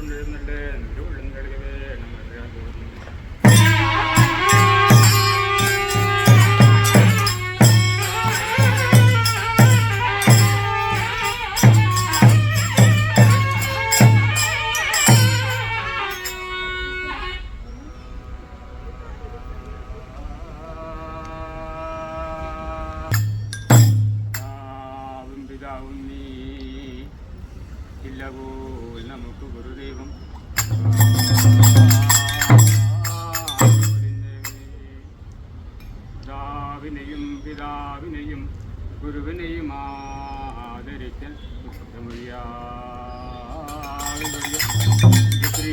എഴുന്നള്ളേ നിന്റെ ഉള്ളം കഴുകവേ നമ്മുടെ പോകുന്നു പിതാവും പിതാവും ഇല്ല പോൽ നമുക്ക് ഗുരുദൈവം പിതാവിനെയും ഗുരുവിനെയും ആദരിക്കൽ. ശ്രീ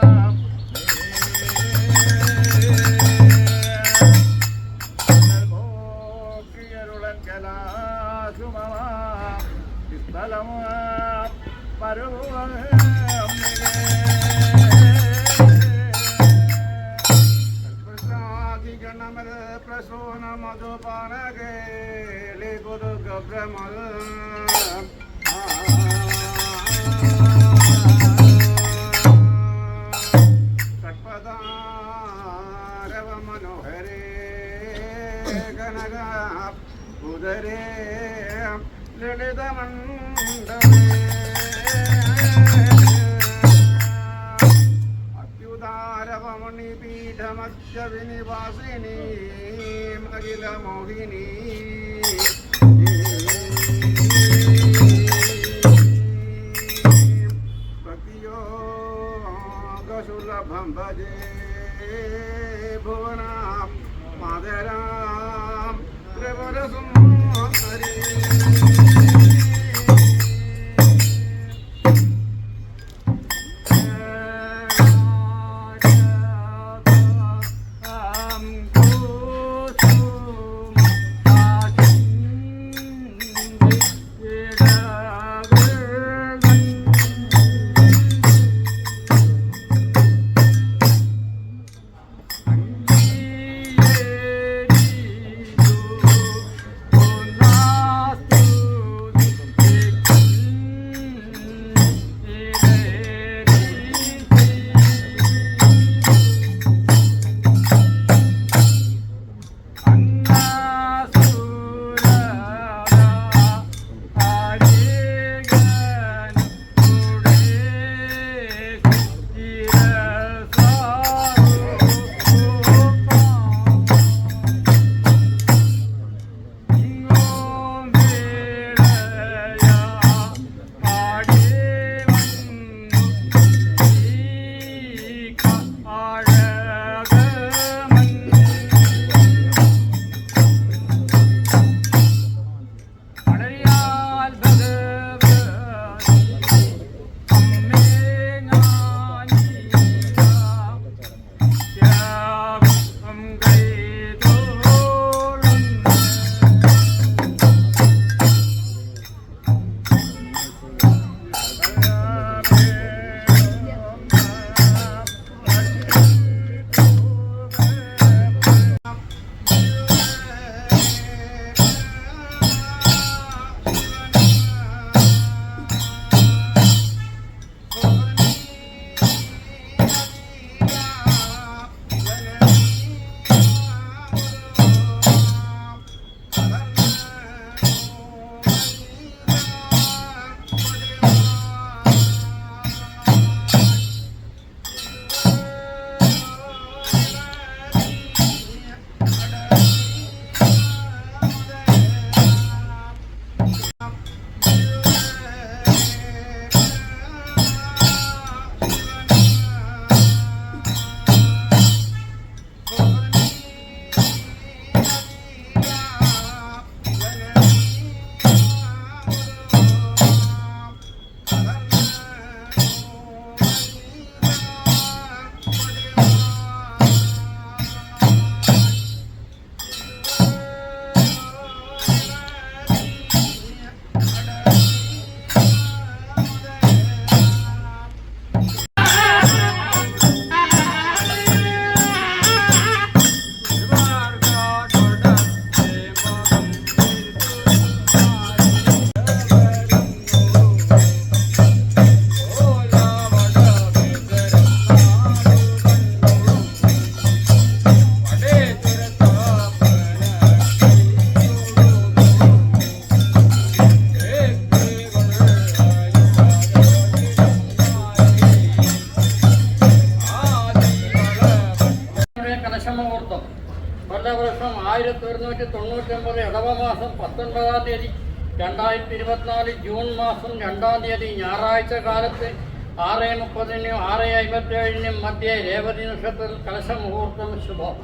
മനോഹരേ കനക ഉദരേ ലളിതമണ്ഡലേ അത്യുദാരവമണി പീഠമധ്യ വിനിവാസിനി सुलभं भजे भुवनां मादरां त्रिपुरसुन्दरी। കൊല്ലവർഷം ആയിരത്തി ഒരുന്നൂറ്റി തൊണ്ണൂറ്റൊമ്പത് ഇടവമാസം പത്തൊൻപതാം തീയതി രണ്ടായിരത്തി ഇരുപത്തിനാല് ജൂൺ മാസം രണ്ടാം തീയതി ഞായറാഴ്ച കാലത്ത് ആറ് മുപ്പതിനും ആറ് അമ്പത്തേഴിനും മധ്യേ രേവതി നക്ഷത്രത്തിൽ കലശമുഹൂർത്തം ശുഭം.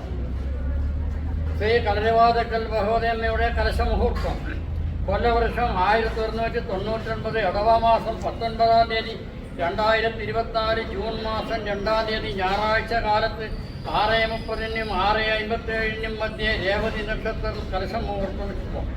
ശ്രീ കലരവാദക്കൽ ഭഗവതിയമ്മയുടെ കലശമുഹൂർത്തം. കൊല്ലവർഷം ആയിരത്തി ഒരുന്നൂറ്റി തൊണ്ണൂറ്റൊൻപത് ഇടവമാസം പത്തൊൻപതാം തീയതി രണ്ടായിരത്തി ഇരുപത്തിനാല് ജൂൺ മാസം രണ്ടാം തീയതി ഞായറാഴ്ച കാലത്ത് ആറ് മുപ്പതിനും ആറ് അമ്പത്തേഴിനും മധ്യേ രേവതി നക്ഷത്രത്തിൽ കലശമുഹൂർത്തം ശുഭം